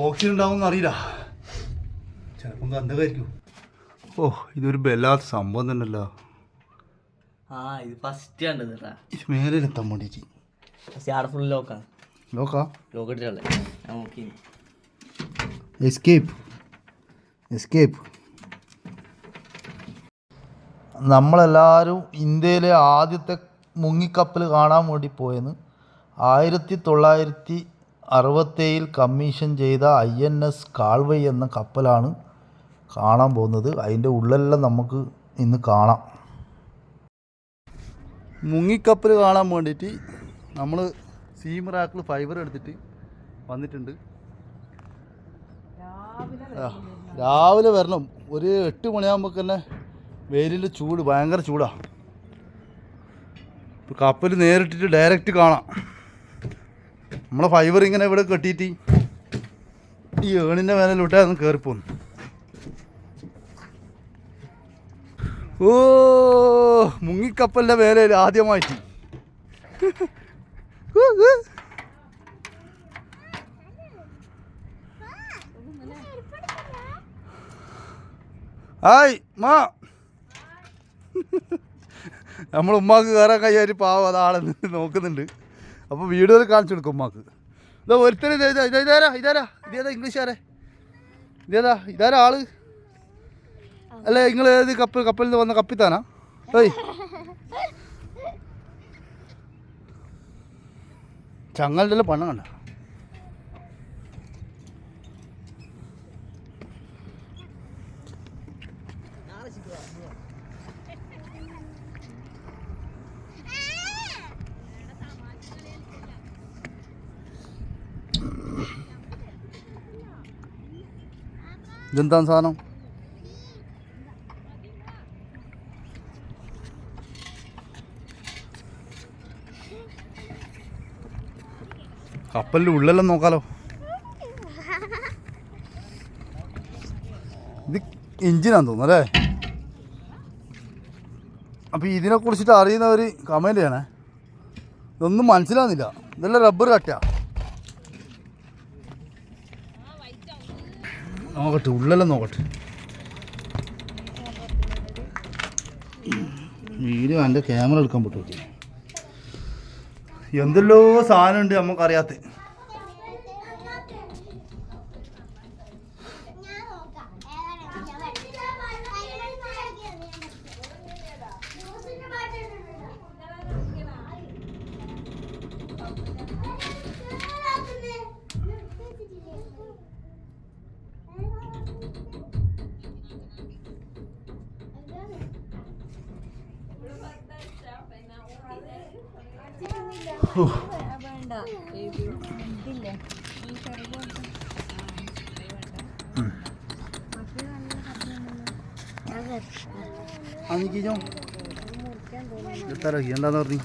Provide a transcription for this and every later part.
Oxygen ഉണ്ടാവുമെന്ന് അറിയില്ല ചിലപ്പം ഗന്ധമായിരിക്കും ഓ ഇതൊരു വല്ലാത്ത സംഭവം തന്നെയല്ലോ. ആ ഇത് ഫസ്റ്റ് കണ്ടത് കേട്ടാ ഇത് മേലെ എത്താൻ വേണ്ടിയിട്ട് പക്ഷെ ആടെ ഫുൾ ലോക്കാണ് ലോക്കാ ലോക്ക് ഞാൻ നോക്കി. എസ്കേപ്പ് എസ്കേപ്പ് നമ്മളെല്ലാവരും ഇന്ത്യയിലെ ആദ്യത്തെ മുങ്ങിക്കപ്പൽ കാണാൻ വേണ്ടി പോയെന്ന് ആയിരത്തി തൊള്ളായിരത്തി അറുപത്തേഴിൽ കമ്മീഷൻ ചെയ്ത ഐ എൻ എസ് കാൾവൈ എന്ന കപ്പലാണ് കാണാൻ പോകുന്നത്. അതിന്റെ ഉള്ളെല്ലാം നമുക്ക് ഇന്ന് കാണാം. മുങ്ങിക്കപ്പൽ കാണാൻ വേണ്ടിയിട്ട് നമ്മൾ സീമറാക്കിൾ ഫൈബർ എടുത്തിട്ട് വന്നിട്ടുണ്ട്. രാവിലെ വരണം. ഒരു എട്ട് മണിയാകുമ്പോൾ തന്നെ വെയിലിന്റെ ചൂട് ഭയങ്കര ചൂടാണ് കപ്പൽ നേരിട്ടിട്ട് ഡയറക്റ്റ് കാണാം. നമ്മളെ ഫൈബർ ഇങ്ങനെ ഇവിടെ കെട്ടിയിട്ട് ഈ ഏണിന്റെ മേലിലോട്ട് അതൊന്ന് കയറിപ്പോന്നു ഓ മുങ്ങിക്കപ്പലിന്റെ മേലെ ആദ്യമായിട്ട്. ആയ് മാ. നമ്മൾ ഉമ്മാക്ക് കയറാൻ കഴിയാൻ പാവം അതാളെ നോക്കുന്നുണ്ട്. അപ്പോൾ വീഡിയോയിൽ കാണിച്ചു കൊടുക്കും ഉമ്മാക്ക്. ഇതാ ഒരുത്തരം ഇതാ ഇതാ ഇതാരാ ഇതാരാ? ഇതേതാ ഇംഗ്ലീഷുകാരെ? ഇതേതാ ഇതാരാ ആൾ? അല്ല നിങ്ങൾ ഏത് കപ്പൽ കപ്പലിൽ നിന്ന് വന്ന കപ്പിത്താനാ? ഏയ്. ചങ്ങലിന്റെ പണം കണ്ട. ഇതെന്താണ് സാധനം? കപ്പലിന്റെ ഉള്ളെല്ലാം നോക്കാലോ. ഇത് എഞ്ചിനാന്ന് തോന്നുന്നു അല്ലേ? അപ്പോൾ ഇതിനെ കുറിച്ചിട്ട് അറിയുന്നവർ കമന്റ് ചെയ്യണേ. ഇതൊന്നും മനസ്സിലാവുന്നില്ല. ഇതെല്ലാം റബ്ബർ കട്ടയാ. നോക്കട്ടെ ഉള്ളെല്ലാം നോക്കട്ടെ. വീഡിയോ എന്റെ ക്യാമറ എടുക്കാൻ പറ്റുമോ? എന്തെല്ലോ സാധനമുണ്ട് നമുക്കറിയാത്ത. അനിക്കോ എന്താന്ന് പറഞ്ഞു?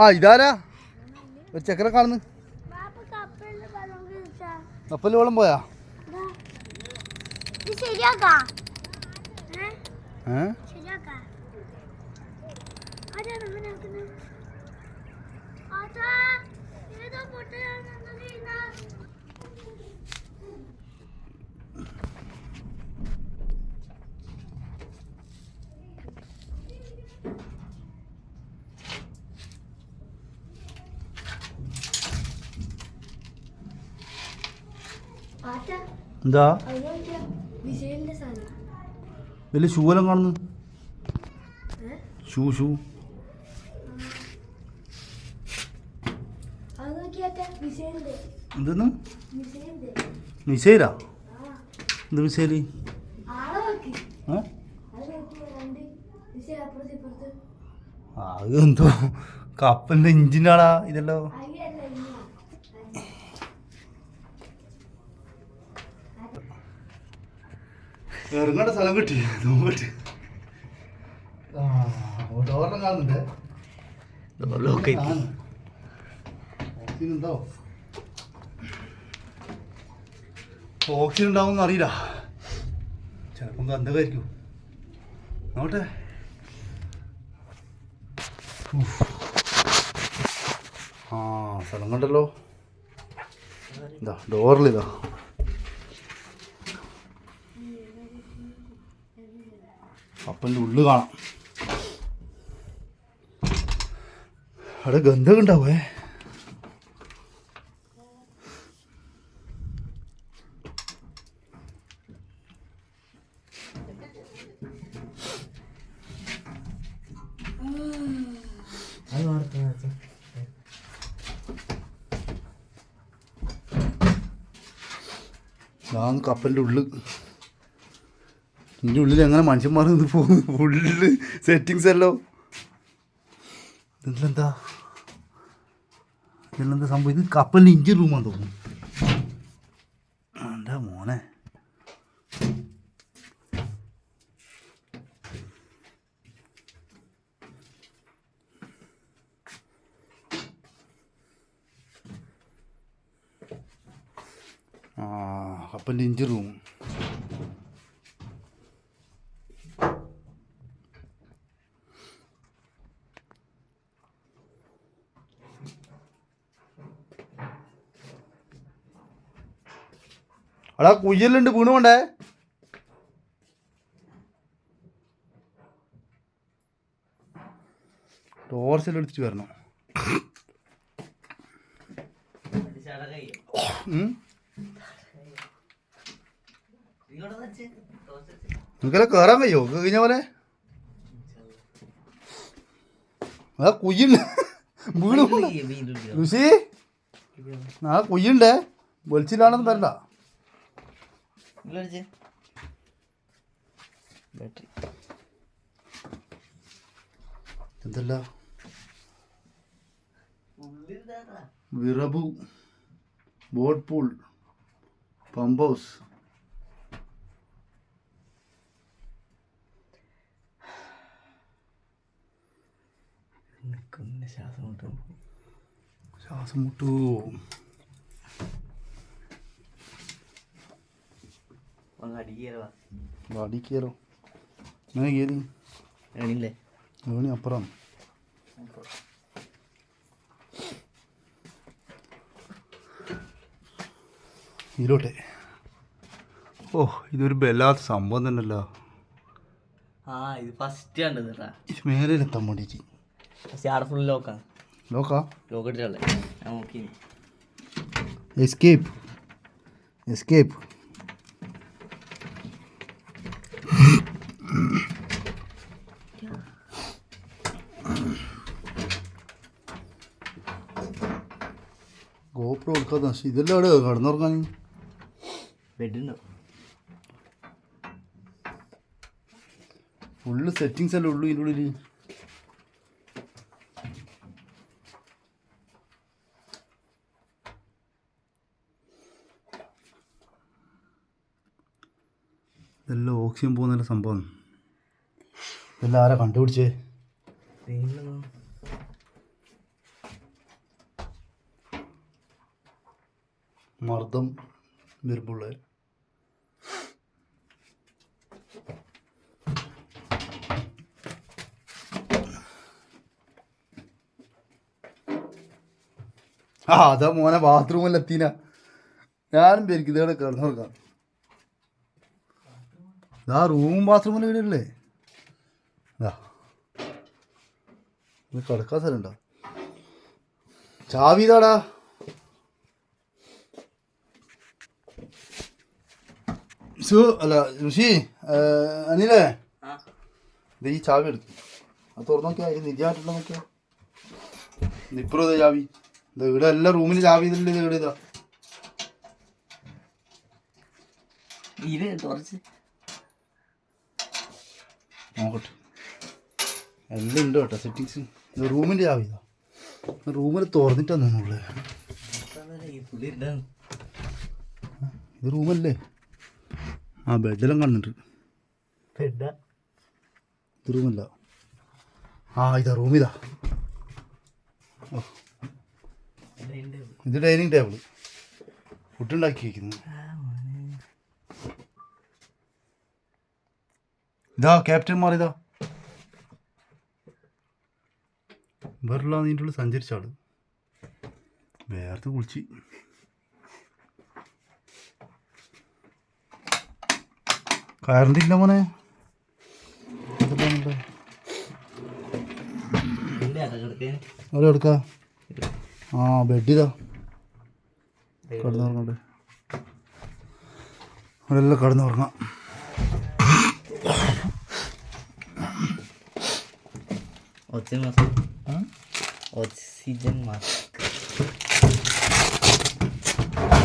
ആ ഇതാരാ? ഒരു ചക്കര കാണുന്നു. കപ്പൽ വെള്ളം പോയാ? ശരിയാക്കാ. ഏ? ഏ ശരിയാക്കാ ആരാണ് അങ്ങനെ ആക്കുന്നത്? ആത്താ, ഏതോ പൊട്ടനാണ് അങ്ങനെ ചെയ്യുന്നെ. ആത്താ, എന്താ? വലിയ ഷൂവെല്ലാം കാണുന്നു? Shoe shoe. എന്തെന്ന്? മിസൈലാ? എന്ത് മിസൈൽ? അത് എന്തോ കപ്പലിന്റെ എഞ്ചിനാടാ ഇതല്ലോ അയ്യല്ല ഇല്ല ഇറങ്ങേണ്ട സ്ഥലം കിട്ടി. നോക്കട്ടെ ആ ഡോറിനെ കാണുന്നുണ്ട്. ലോക്ക് ഓക്സിജൻ ഉണ്ടോ? ഓക്സിജൻ ഉണ്ടാവും അറിയില്ല. ചിലപ്പം ഗന്ധമായിരിക്കും. നോട്ടെ ആ സ്ഥലം കണ്ടല്ലോ. ഇതാ ഡോറിലിതാ കപ്പലിന്റെ ഉള്ളു കാണാം. അവിടെ ഗന്ധം ഉണ്ടാവേ ഞാൻ കപ്പലിന്റെ ഉള്ളിൽ ഇതിന്റെ ഉള്ളിൽ എങ്ങനെ മനുഷ്യന്മാർ നിന്ന് പോകുന്നു? ഫുള്ള് സെറ്റിങ്സ് അല്ലോ ഇതിലെന്താ ഇതിലെന്താ സംഭവം? ഇത് കപ്പലിന്റെ ഇഞ്ചി റൂമാന്ന് തോന്നുന്നു. എന്റെ മോനെ? ആ കപ്പലിന്റെ ഇഞ്ചി റൂം അടാ കുയ്യലുണ്ട് വീണുകൊണ്ടേ ടോർച്ചെല്ലാം എടുത്തിട്ട് വരണം. നിങ്ങളെ കയറാൻ കഴിയോ? കഴിഞ്ഞ പോലെ? ആ കുയ്യുണ്ട് വീണ്. ലുസി ആ കുയ്യുണ്ടേ വെളിച്ചിലാണെന്ന് തരണ്ട ബാറ്ററി. എന്തല്ല? വിറബു ബോട്ട് പൂൾ പമ്പ് ഹൗസ് ശ്വാസം മുട്ടും. ശ്വാസം മുട്ടു. അങ്ങനെ കയറി എണില്ലേ? അപ്പുറം. ഇതിലോട്ടെ ഓ ഇതൊരു ബലാത്ത സംഭവം തന്നെയല്ലോ ആ ഇത് ഫസ്റ്റ് കണ്ടത് കേട്ടാ ഇത് മേലെത്താൻ വേണ്ടിയിട്ട് പക്ഷെ ആടെ ഫുൾ ലോക്കാണ് ലോക്കാ ലോക്ക് ഇട്ടിട്ടല്ലേ ഞാൻ നോക്കി എസ്കേപ്പ് എസ്കേപ്പ് എടുക്കാത്ത നശി ഇതെല്ലാം എവിടെ കിടന്നുറങ്ങാൻ. ബെഡുണ്ടോ ഫുള്ള് സെറ്റിങ്സ് അല്ലേ ഉള്ളൂ ഇതിന്റെ ഉള്ളിൽ ഇതെല്ലാം ഓക്സിജൻ പോകുന്ന സംഭവം. ഇതെല്ലാം ആരാ കണ്ടുപിടിച്ചേ? മർദ്ദം വരുമ്പോൾ ആ അതാ മോനെ ബാത്റൂമിൽ എത്തിന ഞാനും പേരിക്കും ഇതേടെ കിടന്നുറക്കാം ഇതാ റൂമും ബാത്റൂമിൽ വീടല്ലേ ഇതാ. കിടക്കാൻ സ്ഥലമുണ്ടോ? ചാവി ഇതാടാ. സു അല്ല ഋഷി അനിലേ. ഇത് ഈ ചാവി എടുത്തു. അത് തുറന്നു നോക്കിയാ ഇത് നിജമായിട്ടുള്ള നോക്കിയാ. ഇപ്പുറം ഇതാ ചാവി. ഇത് ഇവിടെ എല്ലാ റൂമിന് ചാവി ഇതില്ല ഇത് ഇവിടെ ഇതാ. ഇത് കുറച്ച് നോക്കട്ടെ. എല്ലാം ഉണ്ട് കേട്ടോ സെറ്റിങ്സ് ഇത് റൂമിന്റെ ചാവി ഇതാ. റൂമിൽ തുറന്നിട്ടാ ഇടാണ് ഇത് റൂമല്ലേ ആ ബെഡെല്ലാം കണ്ടിട്ട് ബെഡാ? റൂമല്ല. ആ ഇതാ റൂം ഇതാ ഇത് ഡൈനിങ് ടേബിൾ ഫുഡ് ഉണ്ടാക്കി വെക്കുന്നു ഇതാ ക്യാപ്റ്റന്മാർ ഇതാ. വേറെ അതിന്റെ ഉള്ളിൽ സഞ്ചരിച്ചാൾ വേർത്ത് കുളിച്ച് കറണ്ട് ഇല്ല മോനെ എടുക്ക. ആ ബെഡ് ഇതാ. കിടന്നുറങ്ങണ്ട് അവിടെ എല്ലാം ഓക്സിജൻ മാസ്ക്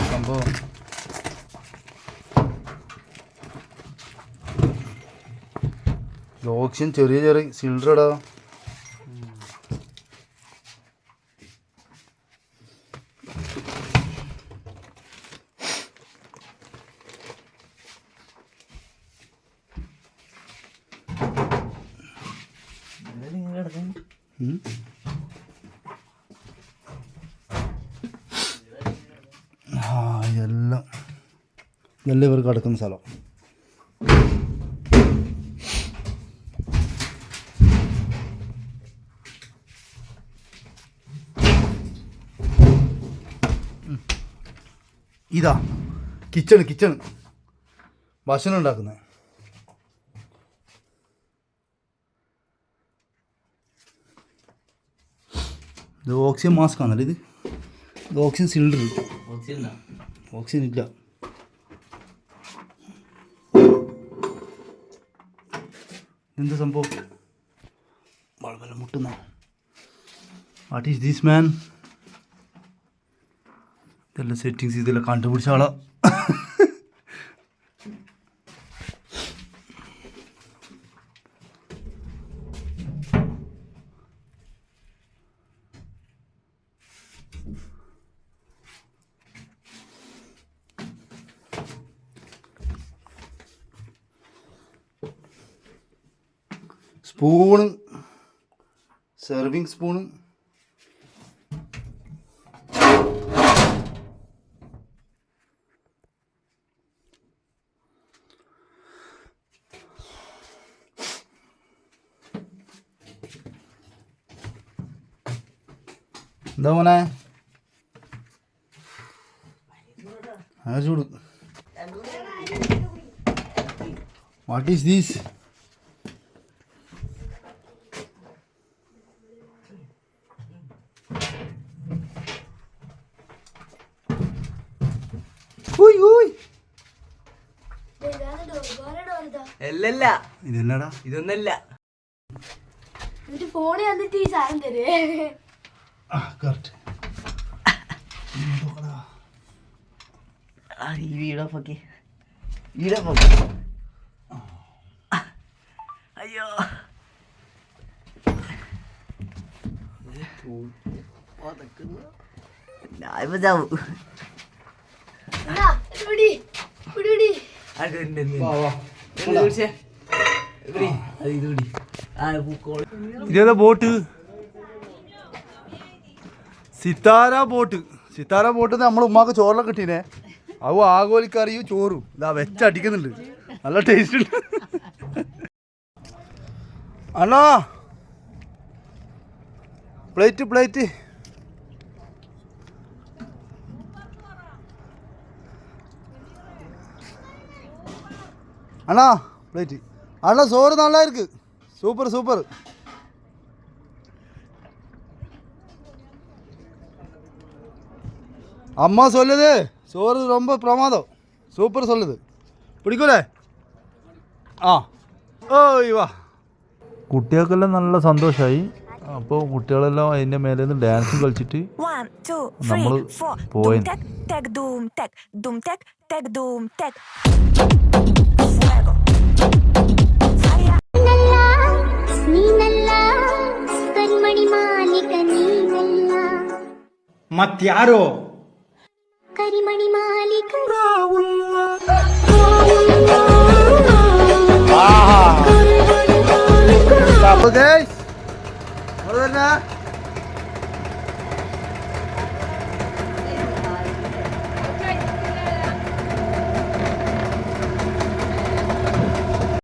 സംഭവം ഓക്സിജൻ ചെറിയ ചെറിയ സിലിണ്ടറടാ. ആ എല്ലാം. എല്ലാം ഇവർക്ക് കിടക്കുന്ന സ്ഥലം. ഇതാ കിച്ചണ് കിച്ചണ്. ഭക്ഷണം ഉണ്ടാക്കുന്നത് ഇത് ഓക്സിജൻ മാസ്ക് ആണല്ലോ ഇത്. ഇത് ഓക്സിജൻ സിലിണ്ടർ ഓക്സിജൻ ഇല്ല. എന്ത് സംഭവം? വളരെ മുട്ടുന്ന വാട്ട് ഈസ് ദീസ് മാൻ ഇതെല്ലാം സെറ്റിങ്സ് ഇതെല്ലാം കണ്ടുപിടിച്ച ആളാ. സ്പൂണ്. സെർവിങ് സ്പൂണ് എന്താ മോനെ ആ ചൂട്. വാട്ട് ഈസ് ദീസ് ഉയ് ഉയ്. ഇതാണ് ഡോർ വേറെ ഡോർ ഇതാ അല്ലല്ല ഇതെന്നടാ? ഇതൊന്നല്ല. ഫോണ് തന്നിട്ട് വന്നിട്ട് ഈ സാധനം തരുവേ. ആ കറക്റ്റ് ആ ഈ വീടൊക്കെ വീടൊക്കെ അയ്യോ. ഞാനിപ്പോ ചാവും എന്നാ ഇത്. സിത്താര ബോട്ട് സിത്താര ബോട്ട് നമ്മളെ ഉമ്മാക്ക് ചോറിലൊക്കെ കിട്ടീനെ അവ ആഗോലിക്കറിയും ചോറും ഇതാ വെച്ചടിക്കുന്നുണ്ട് നല്ല ടേസ്റ്റ് ഉണ്ട് അണ്ണാ പ്ലേറ്റ് പ്ലേറ്റ് அண்ணா பிளேட்டு அண்ணா சோறு நல்லா இருக்கு சூப்பர் சூப்பர் அம்மா சொல்லுது சோறு ரொம்ப பிரமாதம் சூப்பர் சொல்லுது പിടിക്കൂലേ ആ ഓയ് വാ കുട്ടികൾക്കെല്ലാം നല്ല സന്തോഷമായി അപ്പോൾ കുട്ടികളെല്ലാം അതിൻ്റെ മേലെ നിന്ന് ഡാൻസും കളിച്ചിട്ട് One, two, നമ്മള് Okay. What are they now?